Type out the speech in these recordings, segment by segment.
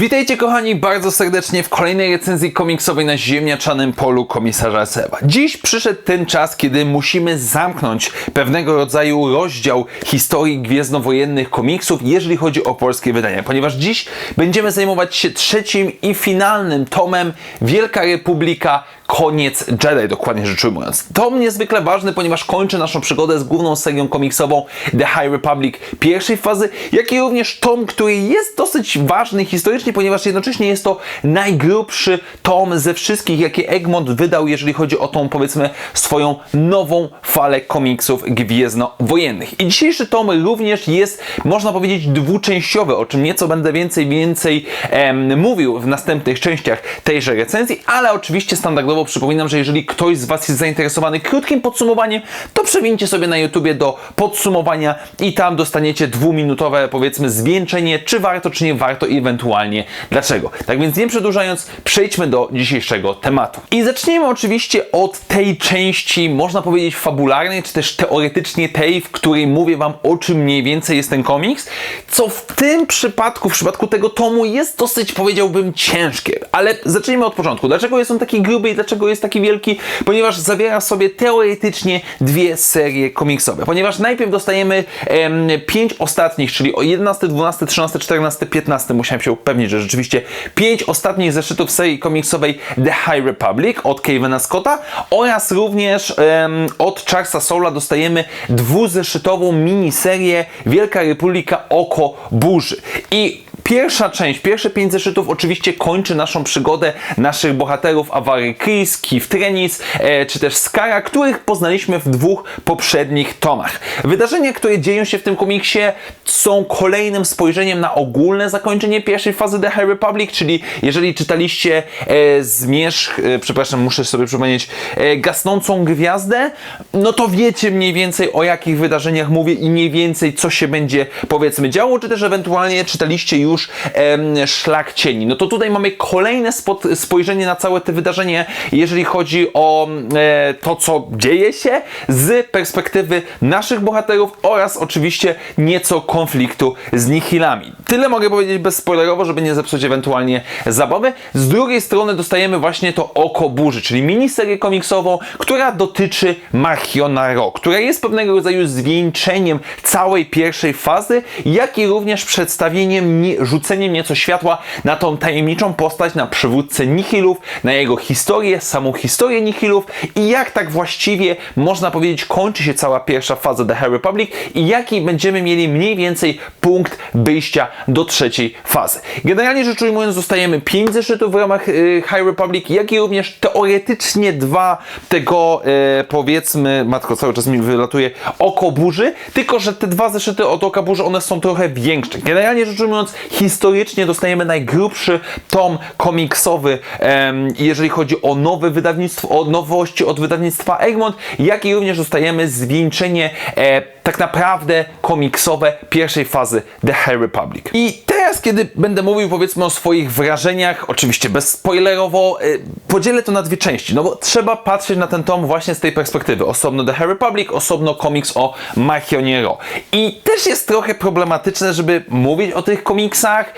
Witajcie kochani bardzo serdecznie w kolejnej recenzji komiksowej na ziemniaczanym polu komisarza Seba. Dziś przyszedł ten czas, kiedy musimy zamknąć pewnego rodzaju rozdział historii gwiezdnowojennych komiksów, jeżeli chodzi o polskie wydania, ponieważ dziś będziemy zajmować się trzecim i finalnym tomem Wielka Republika Koniec Jedi, dokładnie rzecz ujmując. Tom niezwykle ważny, ponieważ kończy naszą przygodę z główną serią komiksową The High Republic pierwszej fazy, jak i również tom, który jest dosyć ważny historycznie, ponieważ jednocześnie jest to najgrubszy tom ze wszystkich, jakie Egmont wydał, jeżeli chodzi o tą, powiedzmy, swoją nową falę komiksów gwiezdnowojennych. I dzisiejszy tom również jest, można powiedzieć, dwuczęściowy, o czym nieco będę więcej, więcej em, mówił w następnych częściach tejże recenzji, ale oczywiście standardowo przypominam, że jeżeli ktoś z Was jest zainteresowany krótkim podsumowaniem, to przewincie sobie na YouTubie do podsumowania i tam dostaniecie dwuminutowe, powiedzmy, zwieńczenie, czy warto, czy nie warto i ewentualnie dlaczego. Tak więc nie przedłużając, przejdźmy do dzisiejszego tematu. I zacznijmy oczywiście od tej części, można powiedzieć, fabularnej, czy też teoretycznie tej, w której mówię Wam o czym mniej więcej jest ten komiks, co w tym przypadku, w przypadku tego tomu jest dosyć, powiedziałbym, ciężkie. Ale zacznijmy od początku. Dlaczego jest on taki gruby i dlaczego jest taki wielki? Ponieważ zawiera w sobie teoretycznie dwie serie komiksowe. Ponieważ najpierw dostajemy em, pięć ostatnich, czyli o 11, 12, 13, 14, 15. Musiałem się upewnić, że rzeczywiście pięć ostatnich zeszytów serii komiksowej The High Republic od Kevina Scotta oraz również em, od Charlesa Soula dostajemy dwuzeszytową miniserię Wielka Republika Oko Burzy. I Pierwsza część, pierwsze pięć zeszytów oczywiście kończy naszą przygodę naszych bohaterów Awary Chris, Keith Trenis, e, czy też Skara, których poznaliśmy w dwóch poprzednich tomach. Wydarzenia, które dzieją się w tym komiksie są kolejnym spojrzeniem na ogólne zakończenie pierwszej fazy The High Republic, czyli jeżeli czytaliście e, Zmierzch, e, przepraszam, muszę sobie przypomnieć, e, Gasnącą Gwiazdę, no to wiecie mniej więcej o jakich wydarzeniach mówię i mniej więcej co się będzie powiedzmy działo, czy też ewentualnie czytaliście już em, Szlak Cieni. No to tutaj mamy kolejne spot, spojrzenie na całe te wydarzenie, jeżeli chodzi o e, to, co dzieje się z perspektywy naszych bohaterów oraz oczywiście nieco konfliktu z Nihilami. Tyle mogę powiedzieć bezspoilerowo, żeby nie zepsuć ewentualnie zabawy. Z drugiej strony dostajemy właśnie to Oko Burzy, czyli miniserię komiksową, która dotyczy Marchiona Ro, która jest pewnego rodzaju zwieńczeniem całej pierwszej fazy, jak i również przedstawieniem, nie, rzuceniem nieco światła na tą tajemniczą postać, na przywódcę Nihilów, na jego historię, samą historię Nihilów i jak tak właściwie można powiedzieć kończy się cała pierwsza faza The High Republic i jaki będziemy mieli mniej więcej punkt wyjścia do trzeciej fazy. Generalnie rzecz ujmując dostajemy 5 zeszytów w ramach y, High Republic, jak i również teoretycznie dwa tego e, powiedzmy, matko cały czas mi wylatuje, oko burzy, tylko że te dwa zeszyty od oka burzy one są trochę większe. Generalnie rzecz ujmując historycznie dostajemy najgrubszy tom komiksowy, jeżeli chodzi o nowe wydawnictwo, o nowości od wydawnictwa Egmont, jak i również dostajemy zwieńczenie e, tak naprawdę komiksowe pierwszej fazy The High Republic. I teraz, kiedy będę mówił powiedzmy o swoich wrażeniach, oczywiście bezspoilerowo, y, podzielę to na dwie części, no bo trzeba patrzeć na ten tom właśnie z tej perspektywy. Osobno The High Republic, osobno komiks o Marchionie Ro. I też jest trochę problematyczne, żeby mówić o tych komiksach,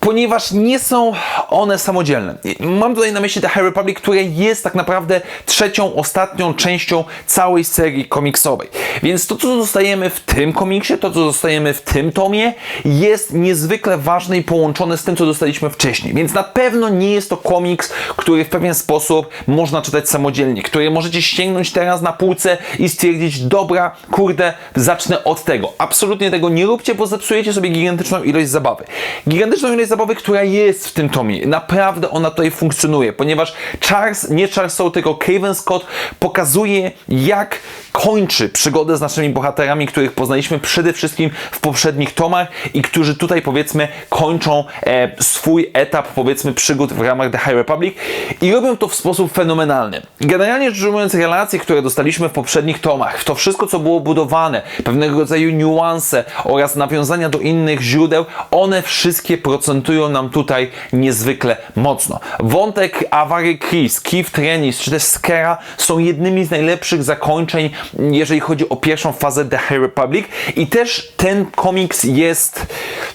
ponieważ nie są one samodzielne. Mam tutaj na myśli The High Republic, które jest tak naprawdę trzecią, ostatnią częścią całej serii komiksowej. Więc to, co dostajemy w tym komiksie, to, co dostajemy w tym tomie, jest niezwykle ważne i połączone z tym, co dostaliśmy wcześniej. Więc na pewno nie jest to komiks, który w pewien sposób można czytać samodzielnie, który możecie sięgnąć teraz na półce i stwierdzić, dobra, kurde, zacznę od tego. Absolutnie tego nie róbcie, bo zepsujecie sobie gigantyczną ilość zabawy. Gigantyczną ilość zabawy, która jest w tym tomie. Naprawdę ona tutaj funkcjonuje, ponieważ Charles, nie Charles Soule, tylko Kevin Scott pokazuje, jak kończy przygodę z naszymi bohaterami, których poznaliśmy przede wszystkim w poprzednich tomach i którzy tutaj powiedzmy kończą e, swój etap powiedzmy przygód w ramach The High Republic i robią to w sposób fenomenalny. Generalnie rzecz ujmując relacje, które dostaliśmy w poprzednich tomach, to wszystko co było budowane, pewnego rodzaju niuanse oraz nawiązania do innych źródeł, one wszystkie procentują prezentują nam tutaj niezwykle mocno. Wątek Awary Chris, Keith Trenis czy też Skera są jednymi z najlepszych zakończeń, jeżeli chodzi o pierwszą fazę The High Republic i też ten komiks jest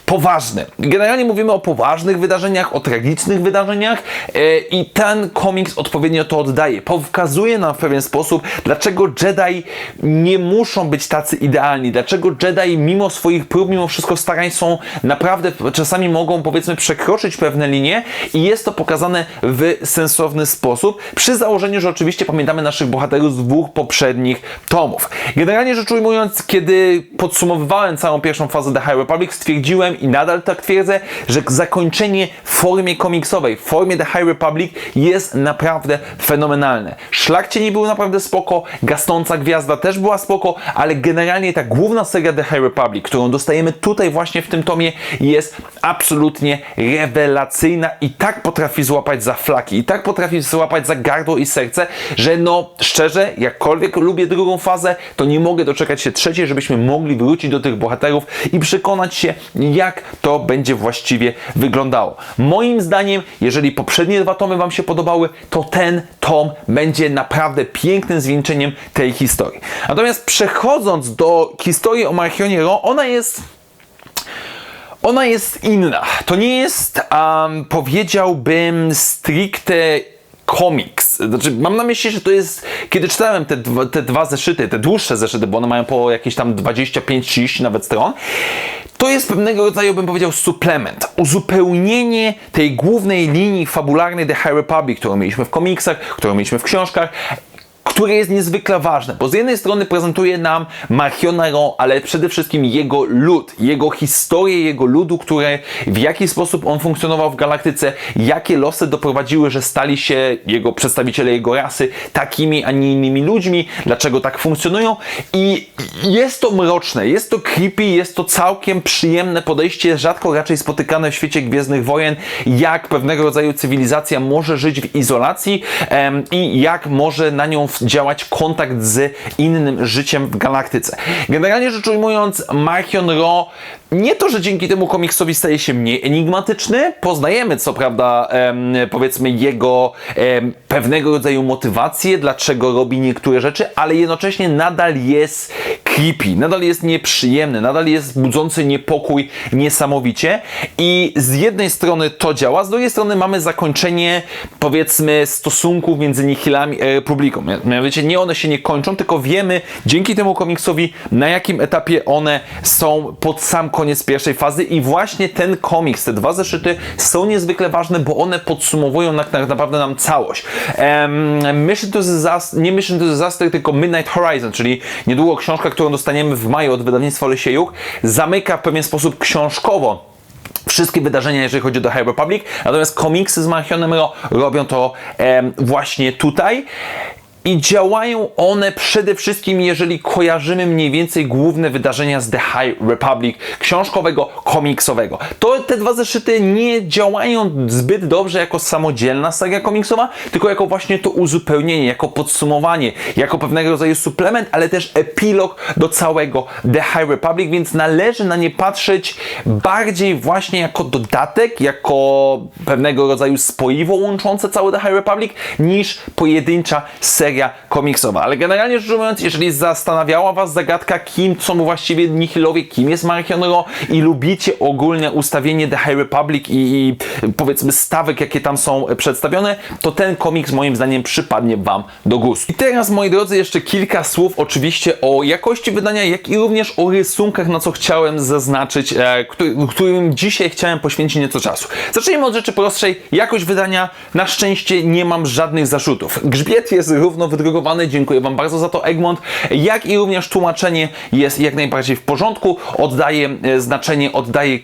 poważny. Generalnie mówimy o poważnych wydarzeniach, o tragicznych wydarzeniach e, i ten komiks odpowiednio to oddaje. Pokazuje nam w pewien sposób, dlaczego Jedi nie muszą być tacy idealni, dlaczego Jedi mimo swoich prób, mimo wszystko starań są naprawdę, czasami mogą powiedzmy przekroczyć pewne linie i jest to pokazane w sensowny sposób, przy założeniu, że oczywiście pamiętamy naszych bohaterów z dwóch poprzednich tomów. Generalnie rzecz ujmując, kiedy podsumowywałem całą pierwszą fazę The High Republic, stwierdziłem i nadal tak twierdzę, że zakończenie w formie komiksowej, w formie The High Republic jest naprawdę fenomenalne. Szlak Cieni był naprawdę spoko, Gasnąca Gwiazda też była spoko, ale generalnie ta główna seria The High Republic, którą dostajemy tutaj właśnie w tym tomie, jest absolutnie rewelacyjna i tak potrafi złapać za flaki, i tak potrafi złapać za gardło i serce, że no szczerze, jakkolwiek lubię drugą fazę, to nie mogę doczekać się trzeciej, żebyśmy mogli wrócić do tych bohaterów i przekonać się, jak to będzie właściwie wyglądało. Moim zdaniem, jeżeli poprzednie dwa tomy Wam się podobały, to ten tom będzie naprawdę pięknym zwieńczeniem tej historii. Natomiast przechodząc do historii o Marchionie Ro, ona jest ona jest inna. To nie jest, um, powiedziałbym, stricte komiks. Znaczy, mam na myśli, że to jest, kiedy czytałem te dwa, te dwa zeszyty, te dłuższe zeszyty, bo one mają po jakieś tam 25-30 nawet stron, to jest pewnego rodzaju, bym powiedział, suplement, uzupełnienie tej głównej linii fabularnej The High Republic, którą mieliśmy w komiksach, którą mieliśmy w książkach, które jest niezwykle ważne, bo z jednej strony prezentuje nam Marchiona Ro, ale przede wszystkim jego lud, jego historię jego ludu, które w jaki sposób on funkcjonował w galaktyce, jakie losy doprowadziły, że stali się jego przedstawiciele jego rasy takimi, a nie innymi ludźmi, dlaczego tak funkcjonują. I jest to mroczne, jest to creepy, jest to całkiem przyjemne podejście, rzadko raczej spotykane w świecie Gwiezdnych Wojen, jak pewnego rodzaju cywilizacja może żyć w izolacji em, i jak może na nią działać kontakt z innym życiem w galaktyce. Generalnie rzecz ujmując, Marchion Ro nie to, że dzięki temu komiksowi staje się mniej enigmatyczny, poznajemy co prawda em, powiedzmy jego em, pewnego rodzaju motywację, dlaczego robi niektóre rzeczy, ale jednocześnie nadal jest creepy, nadal jest nieprzyjemny, nadal jest budzący niepokój niesamowicie i z jednej strony to działa, z drugiej strony mamy zakończenie powiedzmy stosunków między Nihilami a Republiką. Mianowicie nie one się nie kończą, tylko wiemy dzięki temu komiksowi na jakim etapie one są pod sam koniec pierwszej fazy i właśnie ten komiks, te dwa zeszyty są niezwykle ważne, bo one podsumowują tak naprawdę nam całość. Um, Mission to Disaster, nie Mission to Disaster, tylko Midnight Horizon, czyli niedługo książka, którą dostaniemy w maju od wydawnictwa Lesiejuk, zamyka w pewien sposób książkowo wszystkie wydarzenia, jeżeli chodzi o The High Republic, natomiast komiksy z Marchionem Ro robią to właśnie tutaj. I działają one przede wszystkim, jeżeli kojarzymy mniej więcej główne wydarzenia z The High Republic, książkowego, komiksowego. To te dwa zeszyty nie działają zbyt dobrze jako samodzielna saga komiksowa, tylko jako właśnie to uzupełnienie, jako podsumowanie, jako pewnego rodzaju suplement, ale też epilog do całego The High Republic, więc należy na nie patrzeć bardziej właśnie jako dodatek, jako pewnego rodzaju spoiwo łączące cały The High Republic, niż pojedyncza seria komiksowa. Ale generalnie rzecz ujmując, jeżeli zastanawiała Was zagadka, kim są właściwie Nihilowie, kim jest Ro i lubicie ogólnie ustawienie The High Republic i, i powiedzmy stawek, jakie tam są przedstawione, to ten komiks moim zdaniem przypadnie Wam do gustu. I teraz, moi drodzy, jeszcze kilka słów oczywiście o jakości wydania, jak i również o rysunkach, na co chciałem zaznaczyć, e, który, którym dzisiaj chciałem poświęcić nieco czasu. Zacznijmy od rzeczy prostszej. Jakość wydania, na szczęście nie mam żadnych zarzutów. Grzbiet jest równo wydrukowany, dziękuję Wam bardzo za to Egmont, jak i również tłumaczenie jest jak najbardziej w porządku, oddaje znaczenie, oddaje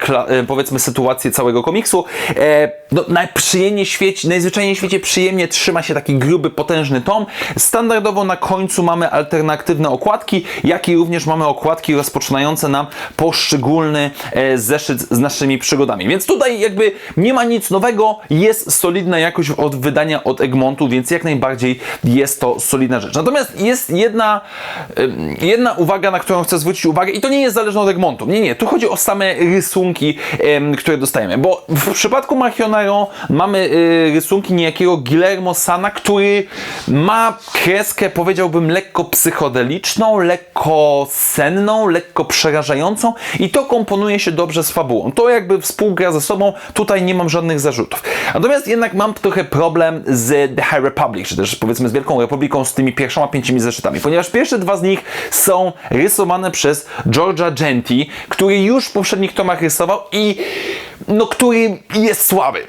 powiedzmy sytuację całego komiksu. E, no, najprzyjemniej świecie, najzwyczajniej w świecie przyjemnie trzyma się taki gruby, potężny tom. Standardowo na końcu mamy alternatywne okładki, jak i również mamy okładki rozpoczynające nam poszczególny e, zeszyt z naszymi przygodami. Więc tutaj jakby nie ma nic nowego, jest solidna jakość od wydania od Egmontu, więc jak najbardziej jest to solidna rzecz. Natomiast jest jedna, jedna uwaga, na którą chcę zwrócić uwagę i to nie jest zależne od Egmontu. Nie, nie, tu chodzi o same rysunki, które dostajemy, bo w przypadku Marchionero mamy y, rysunki niejakiego Guillermo Sana, który ma kreskę, powiedziałbym, lekko psychodeliczną, lekko senną, lekko przerażającą i to komponuje się dobrze z fabułą. To jakby współgra ze sobą, tutaj nie mam żadnych zarzutów. Natomiast jednak mam trochę problem z The High Republic, czy też powiedzmy z Wielką Republiką, z tymi pierwszoma pięcioma zeszytami, ponieważ pierwsze dwa z nich są rysowane przez Georgia Genti, który już w poprzednich tomach rysował i no, który jest słaby.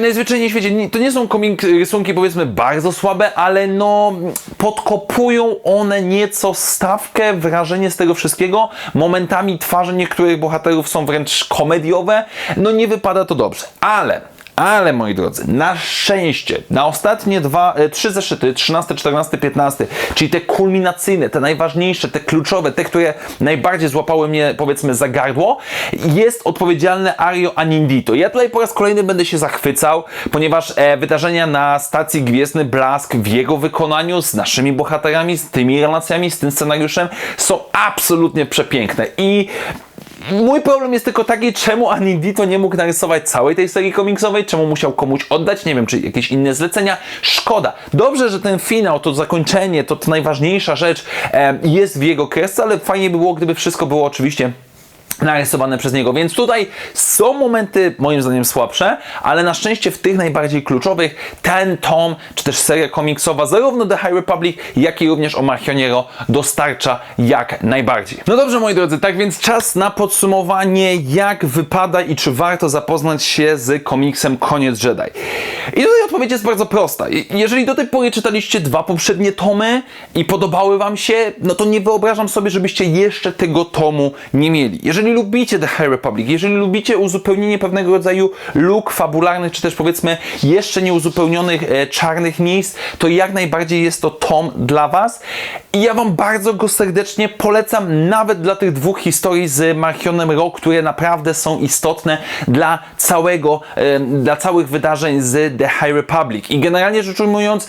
Najzwyczajniej w świecie to nie są komik rysunki powiedzmy bardzo słabe, ale no podkopują one nieco stawkę, wrażenie z tego wszystkiego. Momentami twarze niektórych bohaterów są wręcz komediowe. No nie wypada to dobrze, ale ale moi drodzy, na szczęście, na ostatnie dwa, e, trzy zeszyty, 13, 14, 15, czyli te kulminacyjne, te najważniejsze, te kluczowe, te, które najbardziej złapały mnie, powiedzmy, za gardło, jest odpowiedzialne Ario Anindito. Ja tutaj po raz kolejny będę się zachwycał, ponieważ e, wydarzenia na stacji Gwiezdny Blask w jego wykonaniu, z naszymi bohaterami, z tymi relacjami, z tym scenariuszem, są absolutnie przepiękne i Mój problem jest tylko taki, czemu Anindito nie mógł narysować całej tej serii komiksowej, czemu musiał komuś oddać, nie wiem, czy jakieś inne zlecenia. Szkoda. Dobrze, że ten finał, to zakończenie, to, to najważniejsza rzecz e, jest w jego kresce, ale fajnie by było, gdyby wszystko było oczywiście narysowane przez niego, więc tutaj są momenty moim zdaniem słabsze, ale na szczęście w tych najbardziej kluczowych ten tom, czy też seria komiksowa, zarówno The High Republic, jak i również o Marchioniero dostarcza jak najbardziej. No dobrze moi drodzy, tak więc czas na podsumowanie, jak wypada i czy warto zapoznać się z komiksem Koniec Jedi. I tutaj odpowiedź jest bardzo prosta. Je- Jeżeli do tej pory czytaliście dwa poprzednie tomy i podobały wam się, no to nie wyobrażam sobie, żebyście jeszcze tego tomu nie mieli. Jeżeli lubicie The High Republic, jeżeli lubicie uzupełnienie pewnego rodzaju luk fabularnych, czy też powiedzmy jeszcze nieuzupełnionych e, czarnych miejsc, to jak najbardziej jest to tom dla was. I ja wam bardzo go serdecznie polecam, nawet dla tych dwóch historii z Marchionem Ro, które naprawdę są istotne dla całego, e, dla całych wydarzeń z The High Republic. I generalnie rzecz ujmując,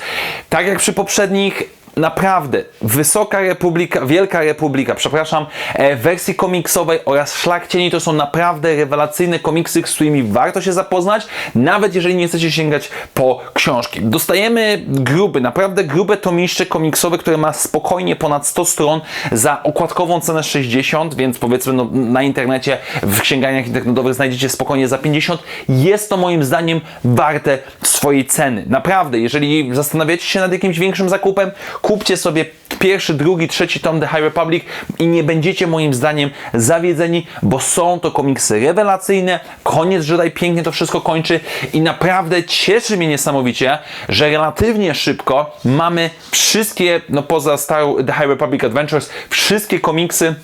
tak jak przy poprzednich, naprawdę Wysoka Republika, Wielka Republika, przepraszam, e, wersji komiksowej oraz Szlak Cieni to są naprawdę rewelacyjne komiksy, z którymi warto się zapoznać, nawet jeżeli nie chcecie sięgać po książki. Dostajemy gruby, naprawdę grube tomiszcze komiksowe, które ma spokojnie ponad 100 stron za okładkową cenę 60, więc powiedzmy no, na internecie, w księgarniach internetowych znajdziecie spokojnie za 50. Jest to moim zdaniem warte swojej ceny. Naprawdę, jeżeli zastanawiacie się nad jakimś większym zakupem, kupcie sobie pierwszy, drugi, trzeci tom The High Republic i nie będziecie moim zdaniem zawiedzeni, bo są to komiksy rewelacyjne. Koniec Jedi pięknie to wszystko kończy i naprawdę cieszy mnie niesamowicie, że relatywnie szybko mamy wszystkie, no poza starą The High Republic Adventures, wszystkie komiksy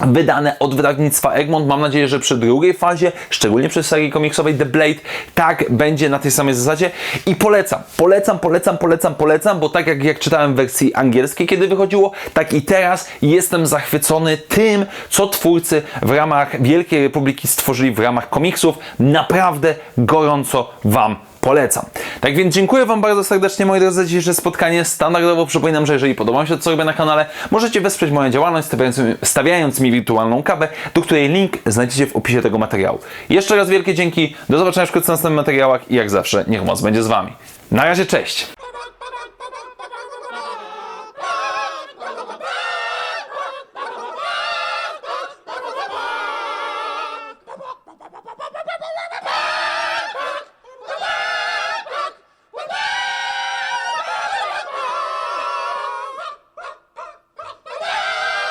wydane od wydawnictwa Egmont. Mam nadzieję, że przy drugiej fazie, szczególnie przy serii komiksowej The Blade, tak będzie na tej samej zasadzie i polecam, polecam, polecam, polecam, polecam, bo tak jak, jak czytałem w wersji angielskiej, kiedy wychodziło, tak i teraz jestem zachwycony tym, co twórcy w ramach Wielkiej Republiki stworzyli w ramach komiksów. Naprawdę gorąco Wam polecam. Tak więc dziękuję Wam bardzo serdecznie, moi drodzy, za dzisiejsze spotkanie. Standardowo przypominam, że jeżeli podoba Wam się to, co robię na kanale, możecie wesprzeć moją działalność, stawiając, stawiając mi wirtualną kawę, do której link znajdziecie w opisie tego materiału. Jeszcze raz wielkie dzięki, do zobaczenia wkrótce w następnych materiałach i jak zawsze, niech moc będzie z Wami. Na razie, cześć!